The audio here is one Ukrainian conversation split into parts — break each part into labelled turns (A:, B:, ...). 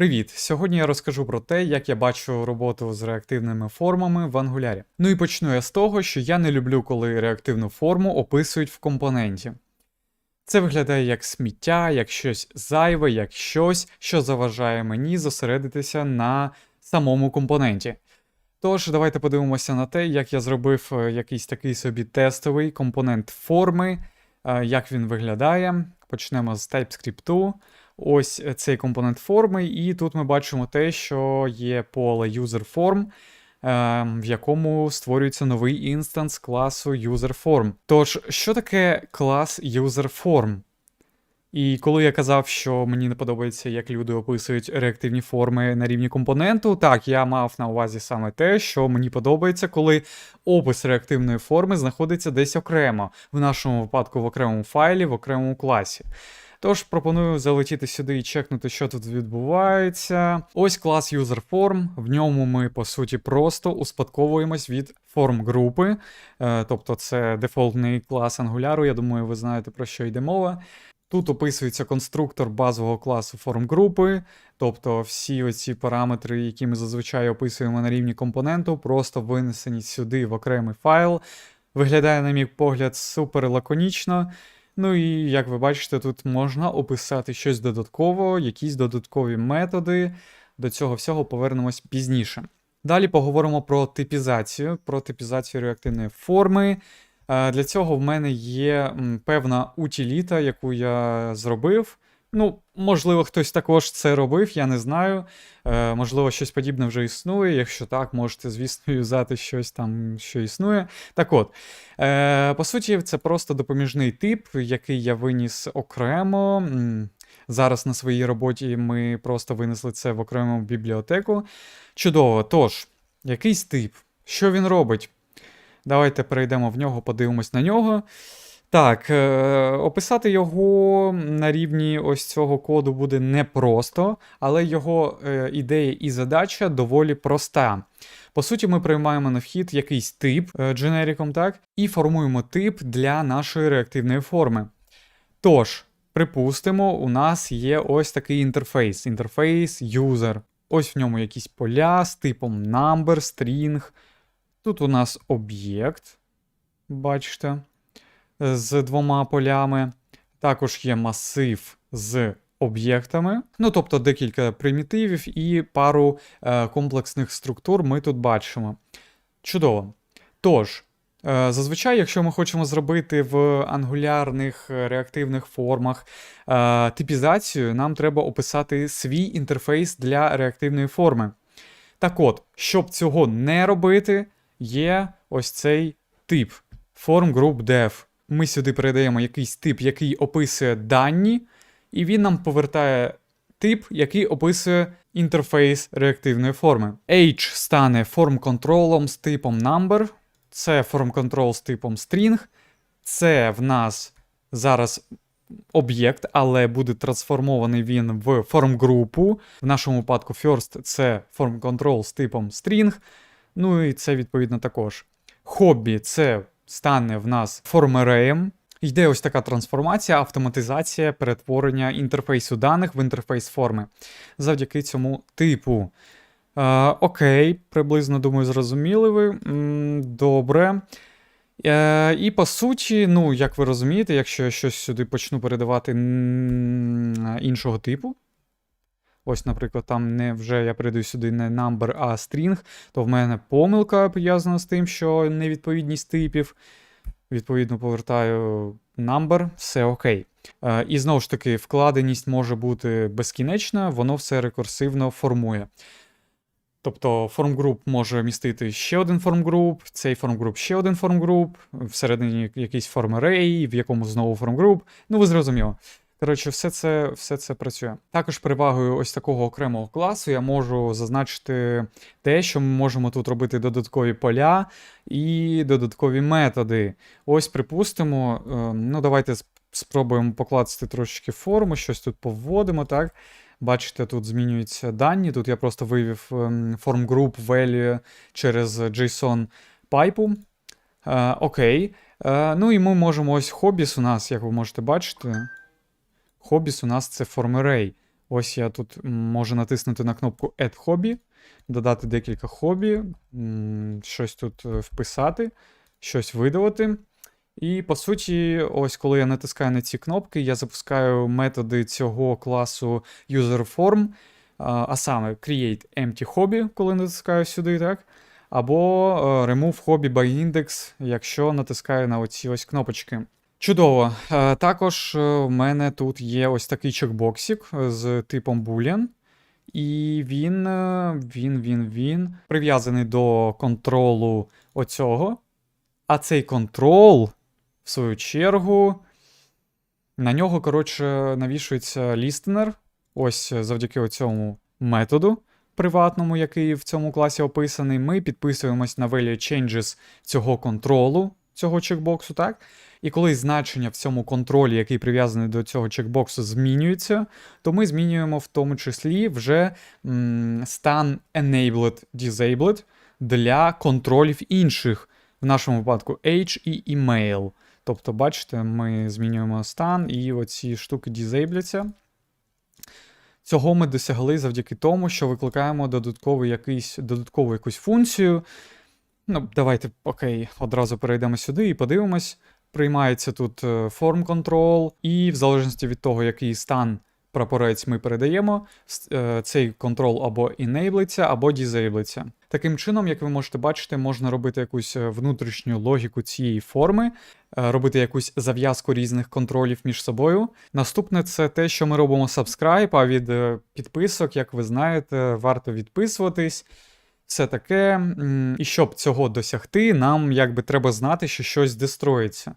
A: Привіт! Сьогодні я розкажу про те, як я бачу роботу з реактивними формами в Angular. Ну і почну я з того, що я не люблю, коли реактивну форму описують в компоненті. Це виглядає як сміття, як щось зайве, як щось, що заважає мені зосередитися на самому компоненті. Тож, давайте подивимося на те, як я зробив е, якийсь такий собі тестовий компонент форми, е, як він виглядає. Почнемо з TypeScript. Ось цей компонент форми, і тут ми бачимо те, що є поле userForm, е, в якому створюється новий інстанс класу userForm. Тож, що таке клас userForm? І коли я казав, що мені не подобається, як люди описують реактивні форми на рівні компоненту, так, я мав на увазі саме те, що мені подобається, коли опис реактивної форми знаходиться десь окремо, в нашому випадку в окремому файлі, в окремому класі. Тож пропоную залетіти сюди і чекнути, що тут відбувається. Ось клас userForm. В ньому ми, по суті, просто успадковуємось від форм групи. Е, тобто це дефолтний клас Angular, я думаю, ви знаєте про що йде мова. Тут описується конструктор базового класу форм групи, тобто всі оці параметри, які ми зазвичай описуємо на рівні компоненту, просто винесені сюди в окремий файл. Виглядає, на мій погляд, супер лаконічно. Ну і як ви бачите, тут можна описати щось додатково, якісь додаткові методи. До цього всього повернемось пізніше. Далі поговоримо про типізацію, про типізацію реактивної форми. Е, Для цього в мене є певна утиліта, яку я зробив. Ну, можливо, хтось також це робив, я не знаю. Е, можливо, щось подібне вже існує. Якщо так, можете, звісно, юзати щось там, що існує. Так от, е, по суті, це просто допоміжний тип, який я виніс окремо. Зараз на своїй роботі ми просто винесли це в окрему бібліотеку. Чудово. Тож, якийсь тип. Що він робить? Давайте перейдемо в нього, подивимось на нього. Так, е, описати його на рівні ось цього коду буде непросто, але його е, ідея і задача доволі проста. По суті, ми приймаємо на вхід якийсь тип е, дженериком, так, і формуємо тип для нашої реактивної форми. Тож, припустимо, у нас є ось такий інтерфейс: інтерфейс user. Ось в ньому якісь поля з типом number, string. Тут у нас об'єкт, бачите, з двома полями. Також є масив з об'єктами, ну тобто декілька примітивів і пару е, комплексних структур ми тут бачимо. Чудово. Тож, е, зазвичай, якщо ми хочемо зробити в ангулярних е, реактивних формах е, типізацію, нам треба описати свій інтерфейс для реактивної форми. Так от, щоб цього не робити, є ось цей тип form group dev. Ми сюди передаємо якийсь тип, який описує дані, і він нам повертає тип, який описує інтерфейс реактивної форми. H стане form контролом з типом number, це form control з типом string, це в нас зараз об'єкт, але буде трансформований він в form групу. В нашому випадку first це form control з типом string. Ну і це відповідно також. Хобі це стане в нас формереєм. Йде ось така трансформація, автоматизація перетворення інтерфейсу даних в інтерфейс форми завдяки цьому типу. Е, окей, приблизно думаю, зрозуміли ви. Добре. Е, і по суті, ну, як ви розумієте, якщо я щось сюди почну передавати іншого типу. Ось, наприклад, там не вже я передаю сюди не number, а string, то в мене помилка пов'язана з тим, що невідповідність типів. Відповідно, повертаю number, все окей. Е, і знову ж таки, вкладеність може бути безкінечна, воно все рекурсивно формує. Тобто формгруп може містити ще один формгруп, цей формгруп ще один формгруп, всередині якийсь формерей, в якому знову формгруп. Ну, ви зрозуміло. Коротше, все це, все це працює. Також перевагою ось такого окремого класу я можу зазначити те, що ми можемо тут робити додаткові поля і додаткові методи. Ось, припустимо, е, ну давайте спробуємо покласти трошечки форму, щось тут повводимо, так? Бачите, тут змінюються дані. Тут я просто вивів ем, form group value через JSON пайпу. Е, окей. Е, ну і ми можемо ось хобіс у нас, як ви можете бачити. Хобіс у нас це array. Ось я тут можу натиснути на кнопку Add Hobby, додати декілька хобі, щось тут е, вписати, щось видалити. І по суті, ось коли я натискаю на ці кнопки, я запускаю методи цього класу UserForm, а а саме Create Empty Hobby, коли натискаю сюди, так? Або е, Remove Hobby by Index, якщо натискаю на оці ось кнопочки. Чудово. Е, Також е, в мене тут є ось такий чекбоксик е, з типом Boolean. І він, він, він, він прив'язаний до контролу оцього. А цей контрол, в свою чергу, на нього, коротше, навішується лістенер. Ось завдяки цьому методу приватному, який в цьому класі описаний, ми підписуємось на value changes цього контролу, цього чекбоксу, так? І коли значення в цьому контролі, який прив'язаний до цього чекбоксу, змінюється, то ми змінюємо в тому числі вже м, стан enabled disabled для контролів інших, в нашому випадку age і email. Тобто, бачите, ми змінюємо стан, і оці штуки дізейбляться. Цього ми досягли завдяки тому, що викликаємо додатковий якийсь, додаткову якусь функцію. Ну, давайте, окей, одразу перейдемо сюди і подивимось. Приймається тут е, form control, і в залежності від того, який стан прапорець ми передаємо, е, цей контрол або enable або disable. Таким чином, як ви можете бачити, можна робити якусь е, внутрішню логіку цієї форми, е, робити якусь зав'язку різних контролів між собою. Наступне це те, що ми робимо subscribe, а від е, підписок, як ви знаєте, варто відписуватись. Все таке. І щоб цього досягти, нам якби треба знати, що щось дестроїться.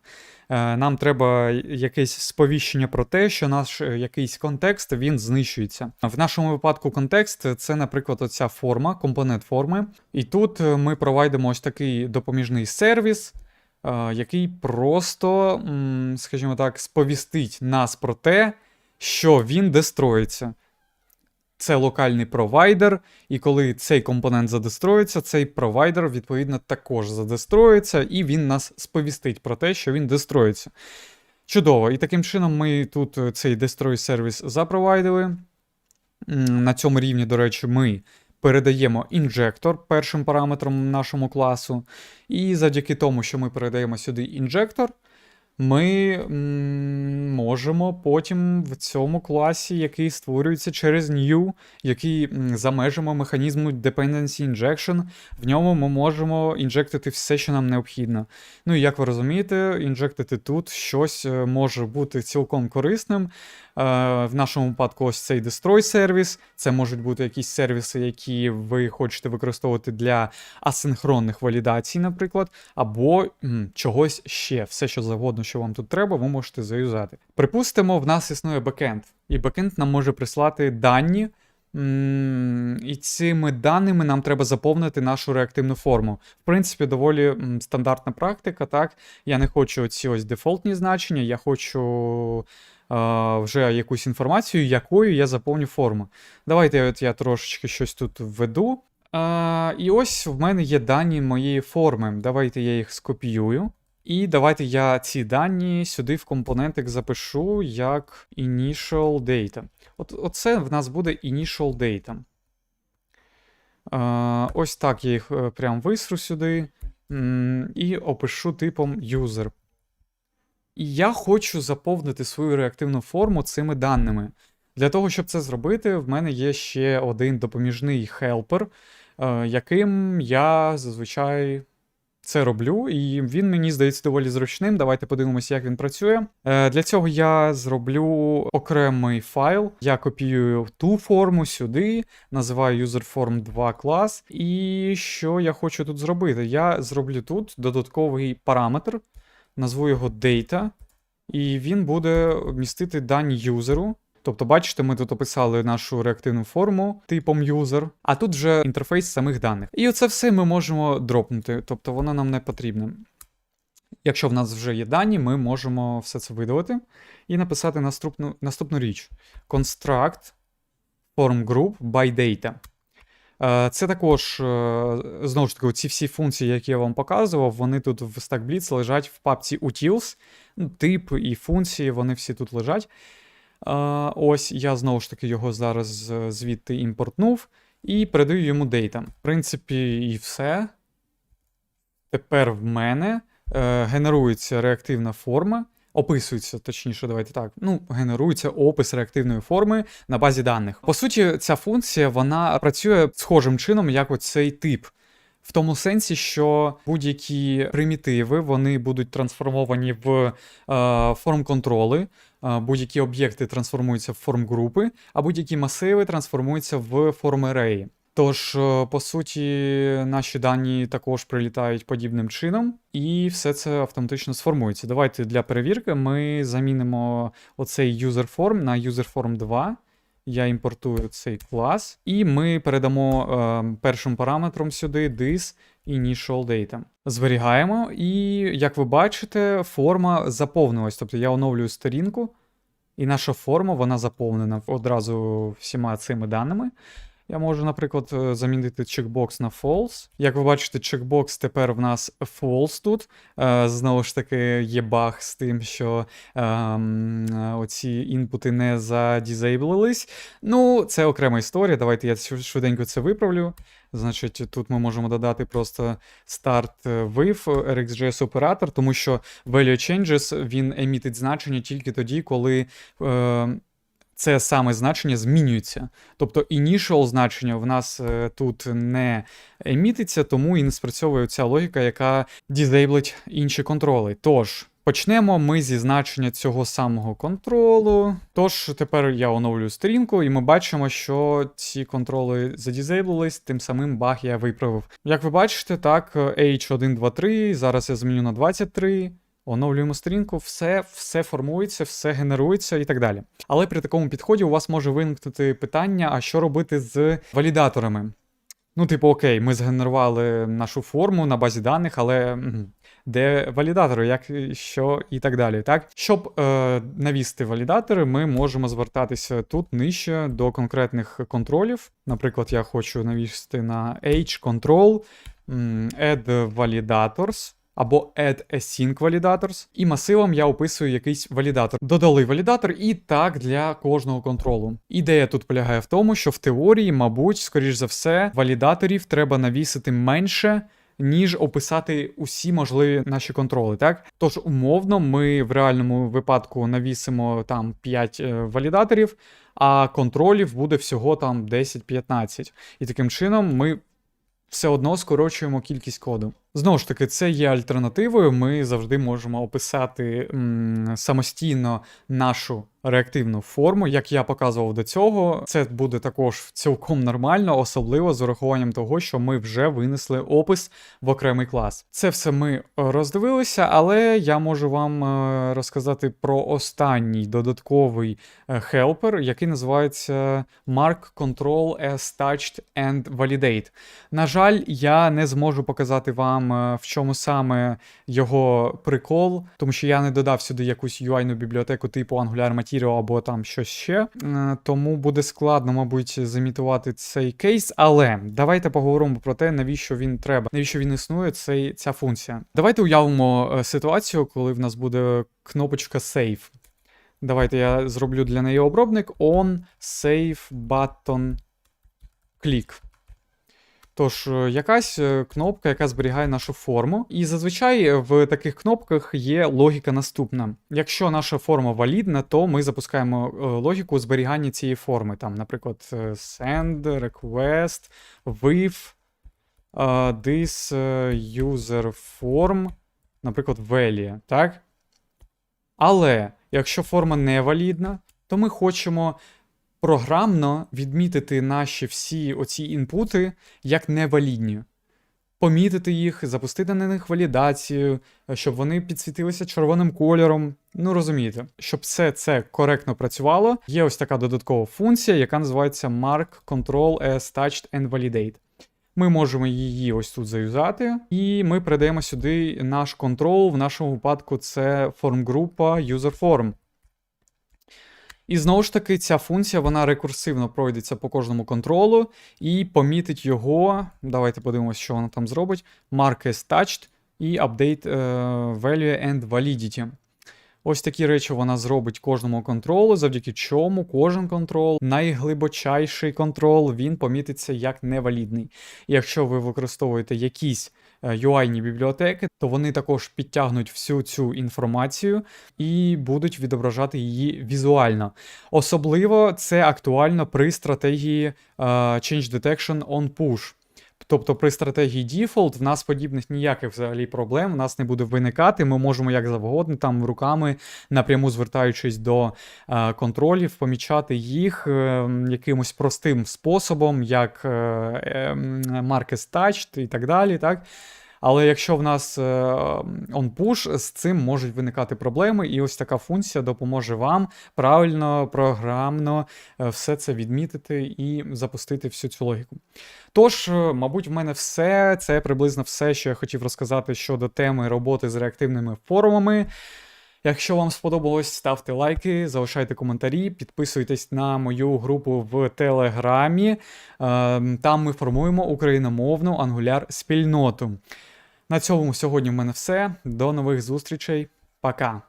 A: Е, Нам треба якесь сповіщення про те, що наш е, якийсь контекст він знищується. В нашому випадку контекст це, наприклад, оця форма, компонент форми. І тут е, ми провайдемо ось такий допоміжний сервіс, який просто, скажімо так, сповістить нас про те, що він дестроїться. Це локальний провайдер, і коли цей компонент задестроїться, цей провайдер, відповідно, також задестроїться, і він нас сповістить про те, що він дестроїться. Чудово. І таким чином ми тут е, цей destroy сервіс запровайдили. На цьому рівні, до речі, ми передаємо інжектор першим параметром нашому класу. І завдяки тому, що ми передаємо сюди інжектор, ми можемо потім в цьому класі, який створюється через new, який за межами механізму Dependency Injection, в ньому ми можемо інжектити все, що нам необхідно. Ну і як ви розумієте, інжектити тут щось е, може бути цілком корисним. Е, В нашому випадку ось цей destroy сервіс. Це можуть бути якісь сервіси, які ви хочете використовувати для асинхронних валідацій, наприклад, або м, чогось ще. Все, що завгодно, що вам тут треба, ви можете заюзати. Припустимо, в нас існує бекенд, і бекенд нам може прислати дані. І цими даними нам треба заповнити нашу реактивну форму. В принципі, доволі стандартна практика, так? Я не хочу ці ось дефолтні значення, я хочу а, вже якусь інформацію, якою я заповню форму. Давайте от я трошечки щось тут введу. А, і ось в мене є дані моєї форми. Давайте я їх скопіюю. І давайте я ці дані сюди в компонентик запишу як initial data. От, Оце в нас буде initial data. А, ось так я їх е, прям висру сюди. І опишу типом user. І я хочу заповнити свою реактивну форму цими даними. Для того, щоб це зробити, в мене є ще один допоміжний хелпер, е, яким я зазвичай це роблю, і він мені здається доволі зручним. Давайте подивимося, як він працює. Е, Для цього я зроблю окремий файл. Я копіюю ту форму сюди, називаю userform2 клас. І що я хочу тут зробити? Я зроблю тут додатковий параметр, назву його data, і він буде містити дані юзеру. Тобто, бачите, ми тут описали нашу реактивну форму типом user, а тут вже інтерфейс самих даних. І оце все ми можемо дропнути, тобто воно нам не потрібне. Якщо в нас вже є дані, ми можемо все це видалити і написати наступну, наступну річ: construct form group by data. Е, Це також, е, знову ж таки, ці всі функції, які я вам показував, вони тут в StackBlitz лежать в папці utils. Тип і функції, вони всі тут лежать. А, ось я знову ж таки його зараз е, звідти імпортнув і передаю йому дейта. В принципі, і все. Тепер в мене е, генерується реактивна форма, описується, точніше, давайте так. Ну, генерується опис реактивної форми на базі даних. По суті, ця функція вона працює схожим чином, як оцей тип. В тому сенсі, що будь-які примітиви вони будуть трансформовані в е, форм-контроли, е, будь-які об'єкти трансформуються в форм-групи, а будь-які масиви трансформуються в форм-ереї. Тож, е, по суті, наші дані також прилітають подібним чином, і все це автоматично сформується. Давайте для перевірки ми замінимо оцей userform на userform 2. Я імпортую цей клас, і ми передамо е, першим параметром сюди this initial data. Зберігаємо, і як ви бачите, форма заповнилась. Тобто я оновлюю сторінку, і наша форма вона заповнена одразу всіма цими даними. Я можу, наприклад, е, замінити чекбокс на false. Як ви бачите, чекбокс тепер в нас false тут. Е, Знову ж таки, є баг з тим, що ем, е, оці інпути не задізейблились. Ну, це окрема історія. Давайте я швиденько це виправлю. Значить, тут ми можемо додати просто start with RxJS оператор, тому що value changes він емітить значення тільки тоді, коли. Е, це саме значення змінюється. Тобто initial значення в нас е, тут не емітиться, тому і не спрацьовує ця логіка, яка дізейблить інші контроли. Тож. Почнемо ми зі значення цього самого контролу. Тож тепер я оновлюю сторінку, і ми бачимо, що ці контроли задізейблились, тим самим баг я виправив. Як ви бачите, так, H123, зараз я зміню на 23. Оновлюємо сторінку, все, все формується, все генерується і так далі. Але при такому підході у вас може виникнути питання: а що робити з валідаторами? Ну, типу, окей, ми згенерували нашу форму на базі даних, але де валідатори, як що і так далі. Так? Щоб е, навісти валідатори, ми можемо звертатися тут нижче до конкретних контролів. Наприклад, я хочу навісти на H-control, add validators або add async validators, і масивом я описую якийсь валідатор. Додали валідатор і так для кожного контролу. Ідея тут полягає в тому, що в теорії, мабуть, скоріш за все, валідаторів треба навісити менше. Ніж описати усі можливі наші контроли, так? Тож, умовно, ми в реальному випадку навісимо там 5 е, валідаторів, а контролів буде всього там 10-15. І таким чином ми все одно скорочуємо кількість коду. Знову ж таки, це є альтернативою. Ми завжди можемо описати м, самостійно нашу реактивну форму, як я показував до цього. Це буде також цілком нормально, особливо з урахуванням того, що ми вже винесли опис в окремий клас. Це все ми роздивилися, але я можу вам е, розказати про останній додатковий е, хелпер, який називається Mark Control as Touched and Validate. На жаль, я не зможу показати вам, е, в чому саме його прикол, тому що я не додав сюди якусь UI-ну бібліотеку типу Angular Material або там щось ще. Е, Тому буде складно, мабуть, замітувати цей кейс. Але давайте поговоримо про те, навіщо він треба, навіщо він існує, цей, ця функція. Давайте уявимо е, ситуацію, коли в нас буде кнопочка Save. Давайте я зроблю для неї обробник on save button click. Тож, е, якась е, кнопка, яка зберігає нашу форму. І зазвичай в таких кнопках є логіка наступна. Якщо наша форма валідна, то ми запускаємо е, логіку зберігання цієї форми. Там, наприклад, е, send, request, with, е, this е, user form, наприклад, value, так? Але якщо форма не валідна, то ми хочемо програмно відмітити наші всі оці інпути як невалідні. Помітити їх, запустити на них валідацію, щоб вони підсвітилися червоним кольором. Ну розумієте, щоб все це коректно працювало, є ось така додаткова функція, яка називається Mark Control as Touched and Validate. Ми можемо її ось тут заюзати, і ми передаємо сюди наш контрол. В нашому випадку це форм-група userform. І знову ж таки, ця функція вона рекурсивно пройдеться по кожному контролу і помітить його. Давайте подивимося, що вона там зробить. Mark as touched і update е, value and validity. Ось такі речі вона зробить кожному контролу, завдяки чому кожен контрол, найглибочайший контрол, він помітиться як невалідний. І якщо ви використовуєте якісь UI-ні бібліотеки, то вони також підтягнуть всю цю інформацію і будуть відображати її візуально. Особливо це актуально при стратегії е, Change Detection on Push. Тобто при стратегії Default в нас подібних ніяких взагалі проблем в нас не буде виникати. Ми можемо як завгодно там руками, напряму звертаючись до е, контролів, помічати їх е, якимось простим способом, як е, е, Marcus Touched і так далі. Так? Але якщо в нас е, on-push, з цим можуть виникати проблеми, і ось така функція допоможе вам правильно, програмно е, все це відмітити і запустити всю цю логіку. Тож, е, мабуть, в мене все. Це приблизно все, що я хотів розказати щодо теми роботи з реактивними форумами. Якщо вам сподобалось, ставте лайки, залишайте коментарі, підписуйтесь на мою групу в Телеграмі. Е, Там ми формуємо україномовну ангуляр спільноту. На цьому сьогодні в мене все. До нових зустрічей. Пока.